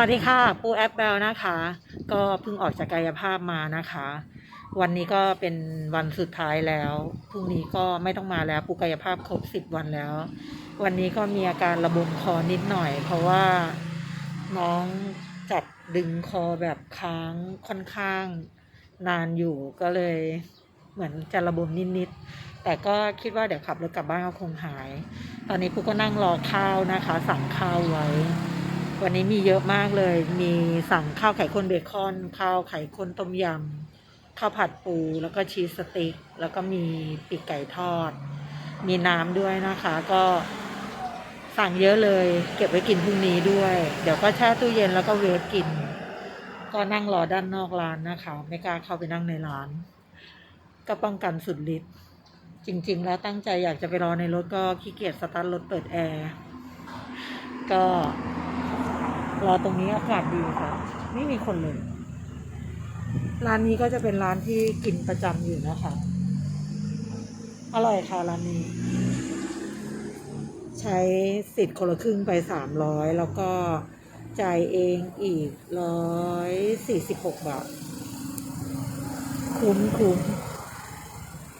วัสดีค่ะ ปูแอปเบลนะคะ ก็เพิ่งออกจากกายภาพมานะคะ วันนี้ก็เป็นวันสุดท้ายแล้วพรุ่งนี้ก็ไม่ต้องมาแล้วปูกายภาพครบสิบวันแล้ว วันนี้ก็มีอาการระบมคอนิดหน่อย เพราะว่าน้องจับดึงคอแบบค้างค่อนข้างนานอยู่ก็เลยเหมือนจะระบมนิดๆแต่ก็คิดว่าเดี๋ยวขับรถกลับบ้านก็คงหาย ตอนนี้ปูก็นั่งรอข้าวนะคะ สั่งข้าวไว้ วันนี้มีเยอะมากเลย มีสั่งข้าวไข่ข้นเบคอน ข้าวไข่ข้นต้มยำ ข้าวผัดปู แล้วก็ชีสสติ๊ก แล้วก็มีปีกไก่ทอด มีน้ำด้วยนะคะ ก็สั่งเยอะเลย เก็บไว้กินพรุ่งนี้ด้วย เดี๋ยวก็แช่ตู้เย็นแล้วก็เวฟกิน ก็นั่งรอด้านนอกร้านนะคะ ไม่กล้าเข้าไปนั่งในร้าน ก็ป้องกันสุดฤทธิ์ จริง ๆ แล้วตั้งใจอยากจะไปรอในรถก็ขี้เกียจสตาร์ทรถเปิดแอร์ ก็ รอตรงนี้อากาศดีค่ะ ไม่มีคนเลย ร้านนี้ก็จะเป็นร้านที่กินประจำอยู่นะคะ อร่อยค่ะร้านนี้ ใช้สิทธิ์คนละครึ่งไปสามร้อยแล้วก็จ่ายเองอีกร้อยสี่สิบหกบาท คุ้มคุ้ม